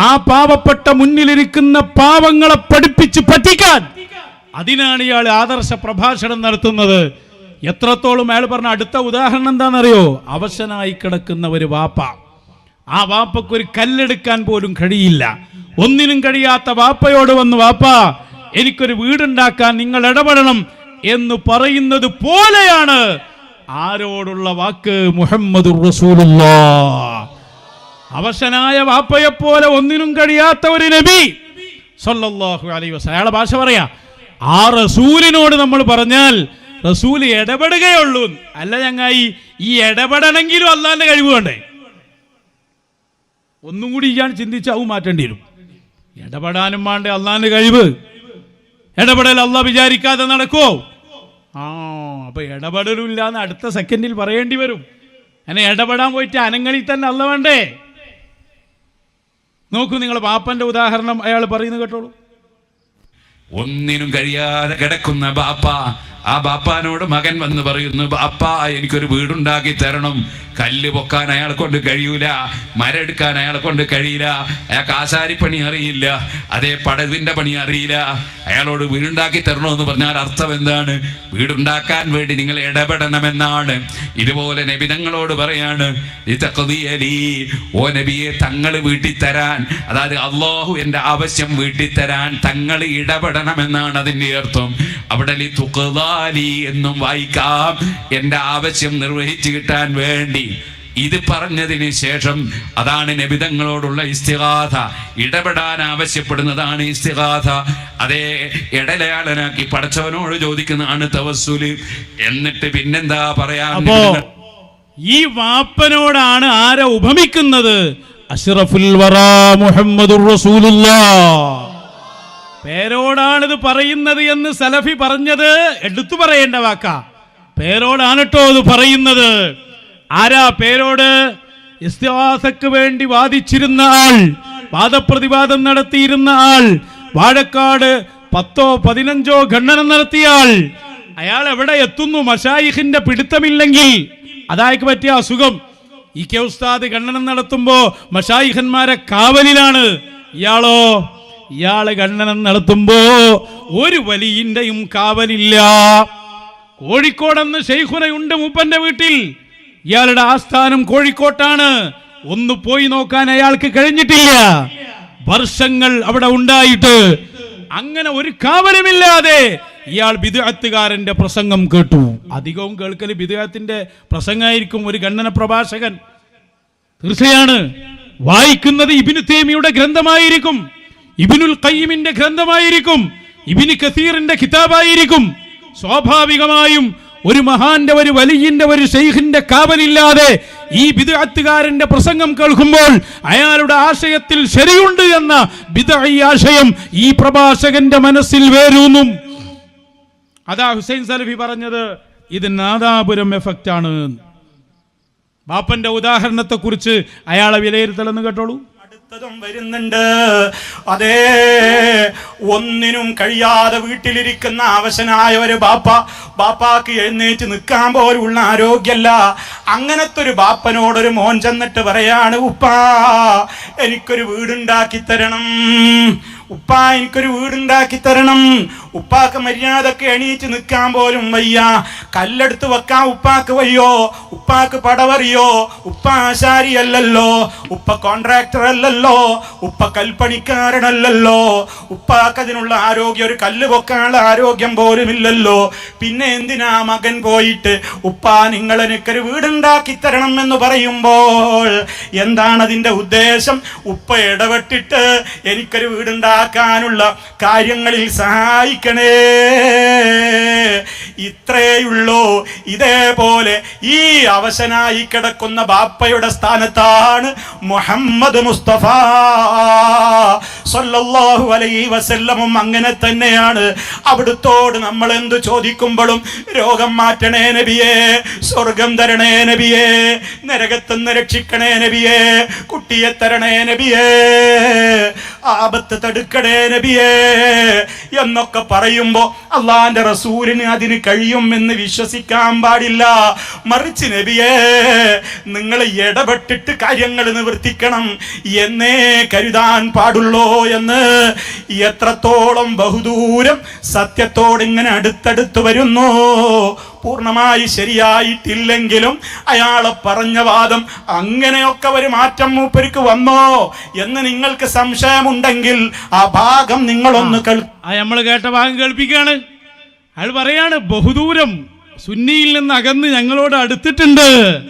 ആ പാവപ്പെട്ട മുന്നിലിരിക്കുന്ന പാവങ്ങളെ പഠിപ്പിച്ച് പറ്റിക്കാൻ അതിനാണ് ഇയാൾ ആദർശ പ്രഭാഷണം നടത്തുന്നത്. എത്രത്തോളം അയാൾ പറഞ്ഞ അടുത്ത ഉദാഹരണം എന്താണെന്നറിയോ? അവശനായി കിടക്കുന്ന ഒരു വാപ്പ. ആ വാപ്പക്ക് ഒരു കല്ലെടുക്കാൻ പോലും കഴിയില്ല. ഒന്നിനും കഴിയാത്ത വാപ്പയോട് വന്ന് വാപ്പ എനിക്കൊരു വീടുണ്ടാക്കാൻ നിങ്ങൾ ഇടപെടണം എന്ന് പറയുന്നത് പോലെയാണ് ആരോടുള്ള വാക്ക് മുഹമ്മദ് അവശനായ വാപ്പയെപ്പോലെ ഒന്നിനും കഴിയാത്ത ഒരു നബി സൊല്ലാഹു അലൈ വസല്ലം. അയാളെ ഭാഷ പറയാ. ആ റസൂലിനോട് നമ്മൾ പറഞ്ഞാൽ റസൂൽ ഇടപെടുകയുള്ളൂ. അല്ല ചങ്ങായി ഈ ഇടപെടണമെങ്കിലും അള്ളാന്റെ കഴിവ് വേണ്ടേ? ഒന്നും കൂടി ഇയാൾ ചിന്തിച്ച് അവ മാറ്റേണ്ടി വരും. ഇടപെടാനും വേണ്ടേ അള്ളാന്റെ കഴിവ്? ഇടപെടൽ അള്ളാഹ് വിചാരിക്കാതെ നടക്കോ ആ അപ്പൊ ഇടപെടലില്ലാന്ന് അടുത്ത സെക്കൻഡിൽ പറയേണ്ടി വരും. അങ്ങനെ ഇടപെടാൻ പോയിട്ട് അനങ്ങളിൽ തന്നെ അല്ല വേണ്ടേ? നോക്കൂ നിങ്ങൾ പാപ്പന്റെ ഉദാഹരണം അയാൾ പറയുന്നു കേട്ടോളൂ. ഒന്നിനും കഴിയാതെ കിടക്കുന്ന ബാപ്പ ആ ബാപ്പാനോട് മകൻ വന്ന് പറയുന്നു അപ്പ എനിക്കൊരു വീടുണ്ടാക്കി തരണം. കല്ല് പൊക്കാൻ അയാളെ കൊണ്ട് കഴിയൂല മരെടുക്കാൻ അയാളെ കൊണ്ട് കഴിയില്ല അയാൾക്ക് ആശാരിപ്പണി അറിയില്ല അതേ പടവിന്റെ പണി അറിയില്ല. അയാളോട് വീടുണ്ടാക്കി തരണമെന്ന് പറഞ്ഞാൽ അർത്ഥം എന്താണ്? വീടുണ്ടാക്കാൻ വേണ്ടി നിങ്ങൾ ഇടപെടണമെന്നാണ്. ഇതുപോലെ നബിതങ്ങളോട് പറയാണ് ഓ നബിയെ തങ്ങൾ വീട്ടിൽ തരാൻ അതായത് അള്ളാഹു എന്റെ ആവശ്യം വീട്ടിൽ തരാൻ തങ്ങൾ ഇടപെടണമെന്നാണ് അതിന്റെ അർത്ഥം. അവിടെ ലി തുഖദാലി എന്നും വായിക്കാം. എന്റെ ആവശ്യം നിർവഹിച്ചു കിട്ടാൻ വേണ്ടി ഇത് പറഞ്ഞതിന് ശേഷം അതാണ് നബിതങ്ങളോടുള്ള ഇസ്തിഗാഥ. ഇടപെടാൻ ആവശ്യപ്പെടുന്നതാണ് ഇസ്തിഗാഥ. അതേ ഇടലയാളനാക്കി പടച്ചവനോട് ചോദിക്കുന്നതാണ് തവസ്സുൽ. എന്നിട്ട് പിന്നെന്താ പറയാൻ ഈ വാപ്പനോടാണ് ആരെ ഉപമിക്കുന്നത്? അഷ്റഫുൽ വറ മുഹമ്മദുർ റസൂലുള്ളാഹ് പേരോടാണിത് പറയുന്നത് എന്ന് സലഫി പറഞ്ഞത്? എടുത്തു പറയേണ്ട വാക്ക. പേരോടാണ് കേട്ടോ ഇത് പറയുന്നത്? ആരാ പേരോട്? ഇസ്തിഹാസക്ക് വേണ്ടി വാദിച്ചിരുന്ന ആൾ വാദപ്രതിവാദം നടത്തിയിരുന്ന ആൾ വാഴക്കാട് പത്തോ പതിനഞ്ചോ ഖണ്ഡനം ആൾ. അയാൾ എവിടെ എത്തുന്നു? മഷായിഖിന്റെ പിടുത്തമില്ലെങ്കിൽ അതായക്ക് പറ്റിയ അസുഖം. ഈ കെ ഉസ്താദ് ഖണ്ഡനം നടത്തുമ്പോ മഷായിഖന്മാരെ കാവലിലാണ്. ഇയാളോ? ഇയാൾ ഖണ്ഡനം നടത്തുമ്പോ ഒരു വലിയന്റെയും കാവലില്ല. കോഴിക്കോടെന്ന് ഷെയ്ഖുനയുണ്ട് മൂപ്പന്റെ വീട്ടിൽ. ഇയാളുടെ ആസ്ഥാനം കോഴിക്കോട്ടാണ്. ഒന്ന് പോയി നോക്കാൻ അയാൾക്ക് കഴിഞ്ഞിട്ടില്ല. വർഷങ്ങൾ അവിടെ ഉണ്ടായിട്ട്. അങ്ങനെ ഒരു കാവലുമില്ലാതെ ഇയാൾ ബിദുഅത്തുകാരന്റെ പ്രസംഗം കേട്ടു. അധികവും കേൾക്കൽ ബിദുഅത്തിന്റെ പ്രസംഗമായിരിക്കും ഒരു ഖണ്ഡന പ്രഭാഷകൻ. തീർച്ചയാണ്. വായിക്കുന്നത് ഇബിനു തേമിയുടെ ഗ്രന്ഥമായിരിക്കും. ഇബിനുൽ ഖയ്യിമിന്റെ ഗ്രന്ഥമായിരിക്കും ഇബിന് കസീറിന്റെ കിതാബായിരിക്കും. സ്വാഭാവികമായും ഒരു മഹാന്റെ ഒരു വലിയന്റെ ഒരു ഷെയ്ഖിന്റെ കാവലില്ലാതെ ഈ ബിദഅത്തുകാരന്റെ പ്രസംഗം കേൾക്കുമ്പോൾ അയാളുടെ ആശയത്തിൽ ശരിയുണ്ട് എന്ന ബിദഈ ആശയം ഈ പ്രഭാഷകന്റെ മനസ്സിൽ വേരൂന്നും. അതാ ഹുസൈൻ സലഫി പറഞ്ഞത് ഇത് നാദാപുരം എഫക്റ്റ് ആണ് ബാപ്പന്റെ ഉദാഹരണത്തെക്കുറിച്ച് അയാളെ വിലയിരുത്തലെന്ന് കേട്ടോളൂ. അടുത്തതും വരുന്നുണ്ട്. അതേ ഒന്നിനും കഴിയാതെ വീട്ടിലിരിക്കുന്ന അവശനായ ഒരു ബാപ്പ ബാപ്പാക്ക് എഴുന്നേറ്റ് നിൽക്കാൻ പോലുള്ള ആരോഗ്യമല്ല. അങ്ങനത്തെ ഒരു ബാപ്പനോടൊരു മോൻ ചെന്നിട്ട് പറയാണ് ഉപ്പാ എനിക്കൊരു വീടുണ്ടാക്കി തരണം. ഉപ്പ എനിക്കൊരു വീടുണ്ടാക്കി തരണം. ഉപ്പാക്ക് മര്യാദയ്ക്ക് എണീറ്റ് നിൽക്കാൻ പോലും വയ്യ. കല്ലെടുത്ത് വെക്കാൻ ഉപ്പാക്ക് വയ്യോ? ഉപ്പാക്ക് പടവറിയോ? ഉപ്പ ആശാരി അല്ലല്ലോ ഉപ്പ കോൺട്രാക്ടർ അല്ലല്ലോ ഉപ്പ കൽപ്പണിക്കാരനല്ലല്ലോ. ഉപ്പാക്ക് അതിനുള്ള ആരോഗ്യം ഒരു കല്ല് പൊക്കാനുള്ള ആരോഗ്യം പോലും ഇല്ലല്ലോ പിന്നെ എന്തിനാ മകൻ പോയിട്ട് ഉപ്പ നിങ്ങൾ എനിക്കൊരു വീടുണ്ടാക്കി തരണം എന്ന് പറയുമ്പോൾ എന്താണ് അതിന്റെ ഉദ്ദേശം? ഉപ്പ ഇടപെട്ടിട്ട് എനിക്കൊരു വീടുണ്ടാക്കാനുള്ള കാര്യങ്ങളിൽ സഹായിക്കണേ ഇത്രയുള്ളൂ. ഇതേപോലെ ഈ അവശനായി കിടക്കുന്ന ബാപ്പയുടെ സ്ഥാനത്താണ് മുഹമ്മദ് മുസ്തഫ. സല്ലല്ലാഹു അലൈഹി വസല്ലമും അങ്ങനെ തന്നെയാണ്. അവിടുത്തോട് നമ്മൾ എന്ത് ചോദിക്കുമ്പോഴും രോഗം മാറ്റണേ നബിയേ സ്വർഗം തരണേ നബിയേ നരകത്തുനിന്ന് രക്ഷിക്കണേ നബിയേ കുട്ടിയെ തരണേ നബിയേ ആപത്ത് തടുക്കണേ നബിയേ എന്നൊക്കെ പറയുമ്പോ അള്ളാന്റെ റസൂലിന് അതിന് കഴിയും എന്ന് വിശ്വസിക്കാൻ പാടില്ല. മറിച്ച് നബിയേ നിങ്ങൾ ഇടപെട്ടിട്ട് കാര്യങ്ങൾ നിവർത്തിക്കണം. എന്നേ കരുതാൻ പാടുള്ളോ എന്ന് എത്രത്തോളം ബഹുദൂരം സത്യത്തോട് ഇങ്ങനെ അടുത്തടുത്ത് വരുന്നു. പൂർണമായി ശരിയായിട്ടില്ലെങ്കിലും അയാളെ പറഞ്ഞ വാദം അങ്ങനെയൊക്കെ ഒരു മാറ്റം മൂപ്പർക്ക് വന്നോ എന്ന് നിങ്ങൾക്ക് സംശയമുണ്ടെങ്കിൽ ആ ഭാഗം നിങ്ങളൊന്ന് കേൾ നമ്മൾ കേട്ട ഭാഗം കേൾപ്പിക്കുകയാണ്. അയാൾ പറയാണ് ബഹുദൂരം സുന്നിയിൽ നിന്ന് അകന്ന് ഞങ്ങളോട് അടുത്തിട്ടുണ്ട്.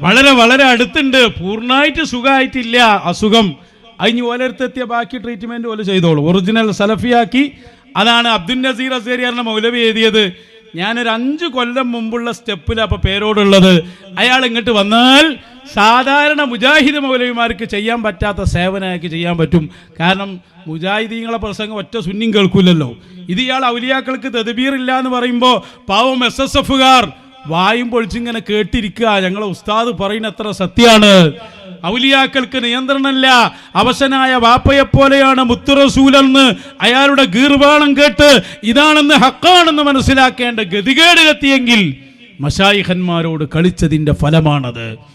വളരെ വളരെ അടുത്തുണ്ട്. പൂർണമായിട്ട് സുഖമായിട്ടില്ല. അസുഖം. അതിന് ഓലടുത്തെത്തിയ ബാക്കി ട്രീറ്റ്മെന്റ് പോലെ ചെയ്തോളൂ. ഒറിജിനൽ സലഫിയാക്കി. അതാണ് അബ്ദുൽ നസീർ അസേരിയാറിന്റെ മൗലവി എഴുതിയത്. ഞാനൊരു അഞ്ച് കൊല്ലം മുമ്പുള്ള സ്റ്റെപ്പിലാണ് അപ്പോൾ പേരോടുള്ളത്. അയാൾ ഇങ്ങോട്ട് വന്നാൽ സാധാരണ മുജാഹിദ് മൗലവിമാർക്ക് ചെയ്യാൻ പറ്റാത്ത സേവനമാക്കി ചെയ്യാൻ പറ്റും. കാരണം മുജാഹിദീങ്ങളെ പ്രസംഗം ഒറ്റ സുന്നിയും കേൾക്കൂലല്ലോ. ഇത് ഇയാൾ ഔലിയാക്കൾക്ക് തെതിബീറില്ല എന്ന് പറയുമ്പോൾ പാവം എസ് എസ് എഫുകാർ വായും പൊളിച്ചിങ്ങനെ കേട്ടിരിക്കുക. ഞങ്ങളെ ഉസ്താദ് പറയുന്ന എത്ര സത്യാണ്. ഔലിയാക്കൾക്ക് നിയന്ത്രണമില്ല. അവശനായ വാപ്പയെ പോലെയാണ് മുത്തുറസൂലെന്ന് അയാളുടെ ഗീർവാണം കേട്ട് ഇതാണെന്ന് ഹക്കാണെന്ന് മനസ്സിലാക്കേണ്ട ഗതികേട് എത്തിയെങ്കിൽ മഷായിഖന്മാരോട് കളിച്ചതിന്റെ ഫലമാണത്.